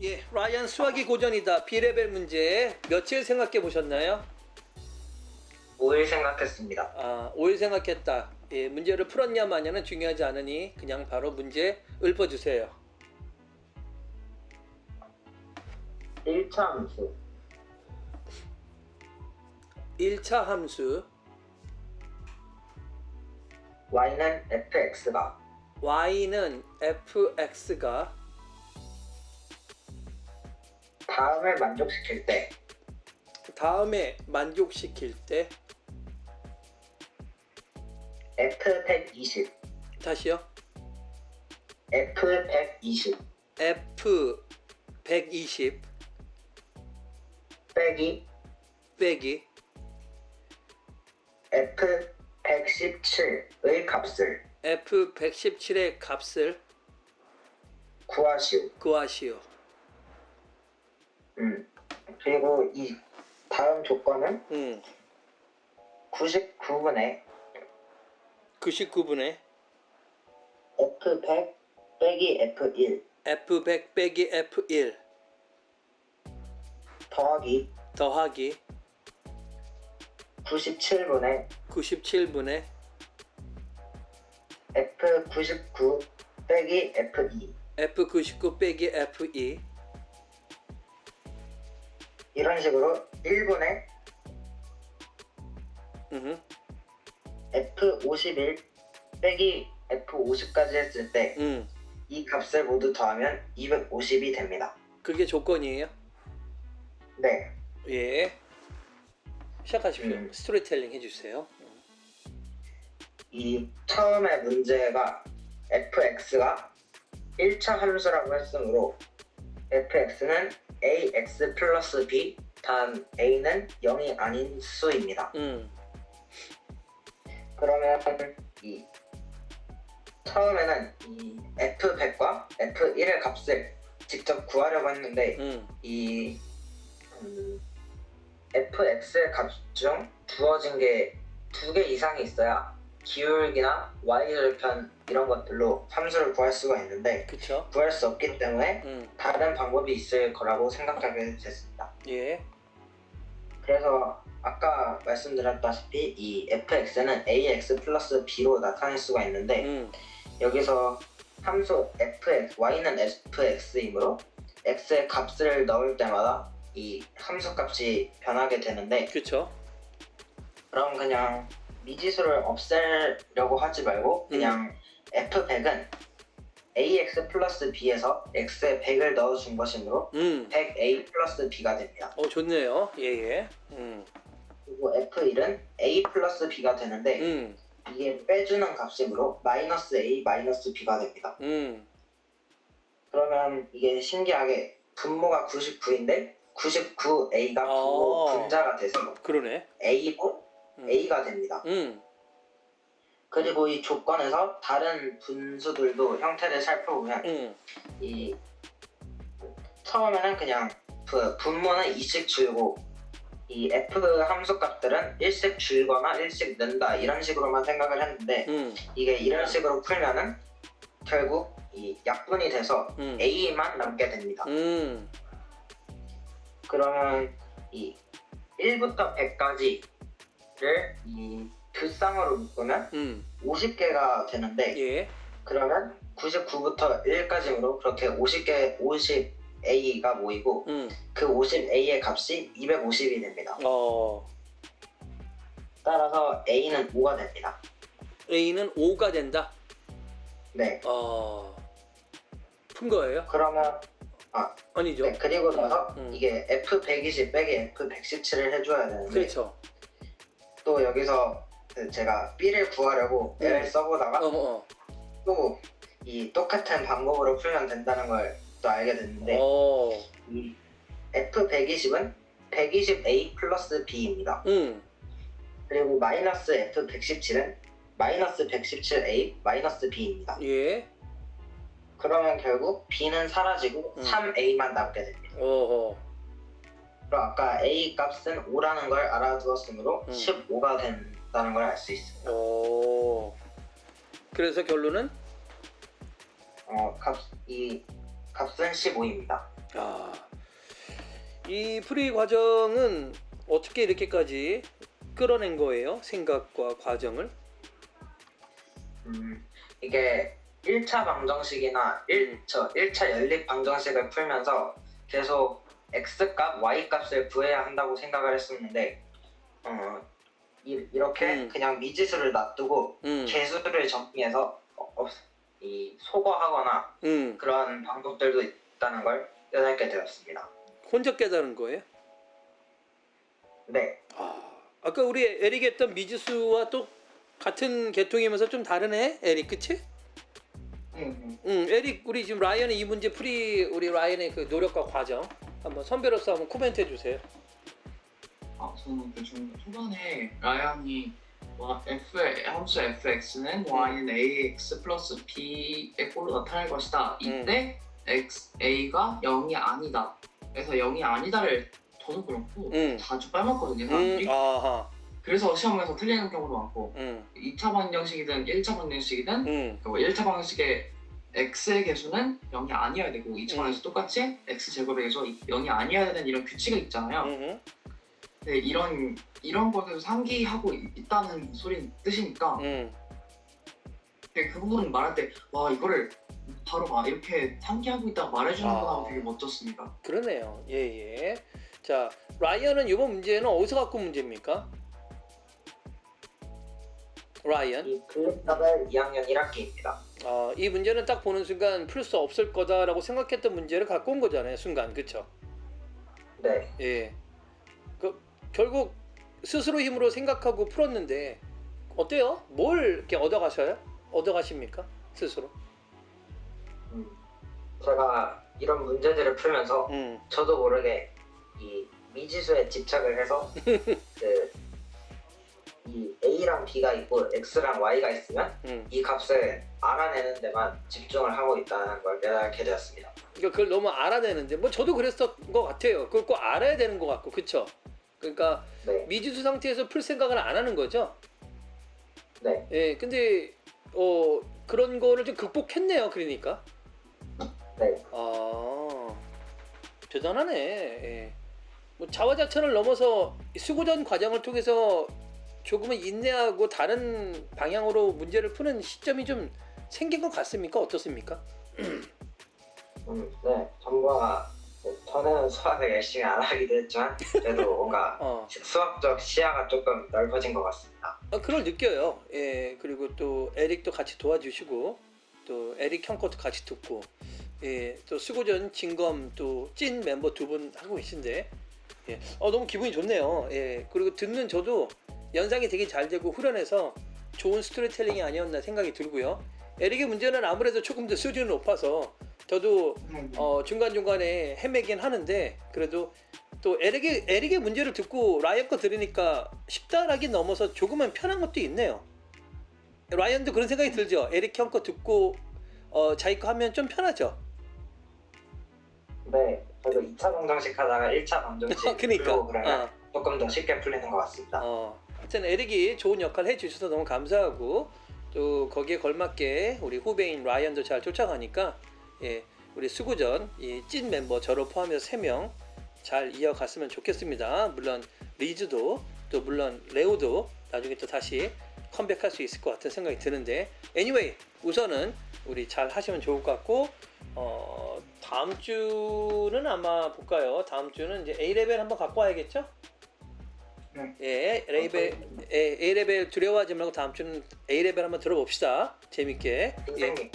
예, 라이언 수학이 고전이다. B레벨 문제 며칠 생각해 보셨나요? 5일 생각했습니다. 아, 5일 생각했다. 예, 문제를 풀었냐 마냐는 중요하지 않으니 그냥 바로 문제 읊어주세요. 1차 함수 1차 함수 y는 fx가 y는 fx가 다음을 만족시킬 때. 다음에 만족시킬 때? F120 다시요. f120 f 120 빼기. 빼기. F117의 값을 f 117의 값을 구하시오. 구하시오. 음. 그리고 이 다음 조건은 음, 99분의 99분의 f100 빼기 f1 f 100 빼기 f 1 더하기 더하기 97분의 97분의 f99 빼기 f2 f99 빼기 f2 이런 식으로 1분의 음, f51 빼기 f50까지 했을 때 이 음, 값을 모두 더하면 250이 됩니다. 그게 조건이에요. 네. 예. 시작하십시오. 음. 스토리텔링 해주세요. 이 처음에 문제가 fx가 1차 함수라고 했으므로 fx는 ax 플러스 b 단 a는 0이 아닌 수입니다. 음, 그러면 이 처음에는 이 f100과 f1의 값을 직접 구하려고 했는데 음, 이 음, fx의 값 중 주어진 게 두 개 이상이 있어야 기울기나 y절편 이런 것들로 함수를 구할 수가 있는데 그쵸. 구할 수 없기 때문에 음, 다른 방법이 있을 거라고 생각하게 됐습니다. 예. 그래서 아까 말씀드렸다시피 이 fx는 ax 플러스 b로 나타낼 수가 있는데 음, 여기서 함수 fx, y는 fx이므로 x의 값을 넣을 때마다 이 함수 값이 변하게 되는데 그쵸. 그럼 그냥 미지수를 없애려고 하지 말고 그냥 f100은 ax 플러스 b에서 x에 100을 넣어준 것이므로 음, 100a 플러스 b가 됩니다. 어, 좋네요. 예, 예. 음, 그리고 f1은 a 플러스 b가 되는데 음, 이게 빼주는 값이므로 마이너스 a 마이너스 b가 됩니다. 음, 그러면 이게 신기하게 분모가 99인데 99a가 분모 어. 분자가 돼서 그러네. a고 음. a가 됩니다. 음, 그리고 이 조건에서 다른 분수들도 형태를 살펴보면 음, 이 처음에는 그냥 그 분모는 2씩 줄고 이 f 함수 값들은 1씩 줄거나 1씩 는다 이런 식으로만 생각을 했는데 음, 이게 이런 식으로 풀면은 결국 이 약분이 돼서 음, a만 남게 됩니다. 음, 그러면 이 1부터 100까지 를이두 쌍으로 묶으면 음, 50개가 되는데 예. 그러면 99부터 1까지로 그렇게 50개 50a가 모이고 음, 그 50a의 값이 250이 됩니다. 어, 따라서 a는 5가 됩니다. A는 5가 된다. 네. 어, 푼 거예요? 그러면 아니죠. 네, 그리고 나서 음. 이게 f120 빼기 f117을 해줘야 되는데 그렇죠. 또 여기서 그 제가 b를 구하려고 음. 애를 써보다가 어, 어, 또 이 똑같은 방법으로 풀면 된다는 걸 또 알게 됐는데 어, 이 F120은 120A 플러스 B입니다. 음, 그리고 마이너스 F117은 마이너스 117A 마이너스 B입니다. 예. 그러면 결국 B는 사라지고 음. 3A만 남게 됩니다. 어, 어, 그럼 아까 A 값은 5라는 걸 알아두었으므로 음. 15가 된다는 걸 알 수 있습니다. 어. 그래서 결론은 어, 값, 이 값은 15입니다. 아, 이 프리 과정은 어떻게 이렇게까지 끌어낸 거예요? 생각과 과정을? 음, 이게 1차 방정식이나 1, 저 1차 연립 방정식을 풀면서 계속 x값, y값을 구해야 한다고 생각을 했었는데 어, 이, 이렇게 음. 그냥 미지수를 놔두고 음, 개수를 정리해서 어, 어, 이 소거하거나 음, 그런 방법들도 있다는 걸 깨닫게 되었습니다. 혼자 깨달은 거예요? 네, 아, 아까 우리 에릭이 했던 미지수와 또 같은 계통이면서 좀 다르네, 에릭, 그치? 음, 응, 에릭, 우리 지금 라이언의 이 문제 풀이 우리 라이언의 그 노력과 과정 한번 선배로서 한번 코멘트 해주세요. 아, 저는 대충 초반에 라이언이 와, f 함수 fx는 y는 ax 플러스 b의 꼴로 나타날 것이다. 이때 x a가 0이 아니다. 그래서 0이 아니다를 저도 그렇고 음. 자주 빼먹거든요. 음, 사람들이. 아하, 그래서 시험에서 틀리는 경우도 많고 음, 2차 방정식이든 1차 방정식이든 음, 그 1차 방식의 x의 개수는 0이 아니어야 되고 2차 음. 똑같이 x 제곱의 개수 0이 아니어야 되는 이런 규칙이 있잖아요. 음, 네, 이런 이런 것에서 상기하고 있- 있다는 소리 뜻이니까 음, 근데 그 부분 말할 때 와 이거를 바로 막 이렇게 상기하고 있다가 말해주는구나 하고 아. 되게 멋졌습니다. 그러네요. 예, 예. 자, 라이언은 이번 문제는 어디서 갖고 온 문제입니까? 라이언? 이 블랙답의 2학년 1학기입니다. 어, 이 문제는 딱 보는 순간 풀 수 없을 거다라고 생각했던 문제를 갖고 온 거잖아요. 순간, 그쵸? 네, 예. 그, 결국 스스로 힘으로 생각하고 풀었는데 어때요? 뭘 이렇게 얻어가셔요? 얻어가십니까? 스스로? 음, 제가 이런 문제들을 풀면서 음, 저도 모르게 이 미지수에 집착을 해서 그, 이 a랑 b가 있고 x랑 y가 있으면 음. 이 값을 알아내는 데만 집중을 하고 있다는 걸 깨닫게 되었습니다. 그러니까 그걸 너무 알아내는데 뭐 저도 그랬던 것 같아요. 그걸 꼭 알아야 되는 것 같고, 그쵸? 그러니까 네, 미지수 상태에서 풀 생각을 안 하는 거죠. 네, 예, 근데 어 그런 거를 좀 극복했네요. 그러니까. 네, 아 대단하네. 예. 뭐 자화자찬을 넘어서 이 수고전 과정을 통해서 조금은 인내하고 다른 방향으로 문제를 푸는 시점이 좀 생긴 것 같습니까? 어떻습니까? 음, 네, 전과 뭐 저는 수학을 열심히 안 하기도 했지만 그래도 뭔가 어, 수학적 시야가 조금 넓어진 것 같습니다. 아, 그걸 느껴요. 예, 그리고 또 에릭도 같이 도와주시고 또 에릭 형 것도 같이 듣고 예, 또 수고전 진검 또 찐 멤버 두 분 하고 계신데 예, 어, 너무 기분이 좋네요. 예, 그리고 듣는 저도 연상이 되게 잘 되고 후련해서 좋은 스토리텔링이 아니었나 생각이 들고요. 에릭의 문제는 아무래도 조금 더 수준이 높아서 저도 어, 중간중간에 헤매긴 하는데 그래도 또 에릭의, 에릭의 문제를 듣고 라이언 거 들으니까 쉽다라기 넘어서 조금은 편한 것도 있네요. 라이언도 그런 생각이 들죠. 에릭 형 거 듣고 어, 자기 거 하면 좀 편하죠. 네, 저도 2차 방정식 하다가 1차 방정식 그러니까. 그러면 어, 조금 더 쉽게 풀리는 것 같습니다. 어. 하여튼 에릭이 좋은 역할 해주셔서 너무 감사하고 또 거기에 걸맞게 우리 후배인 라이언도 잘 쫓아가니까 예, 우리 수구전 이 찐 멤버 저로 포함해서 3명 잘 이어갔으면 좋겠습니다. 물론 리즈도 또 물론 레오도 나중에 또 다시 컴백할 수 있을 것 같은 생각이 드는데 anyway 우선은 우리 잘 하시면 좋을 것 같고 어, 다음 주는 아마 볼까요? 다음 주는 이제 A 레벨 한번 갖고 와야겠죠? 네. 예, 레벨 A, A 레벨 두려워하지 말고 다음 주는 A 레벨 한번 들어봅시다. 재밌게. 예. 선생님,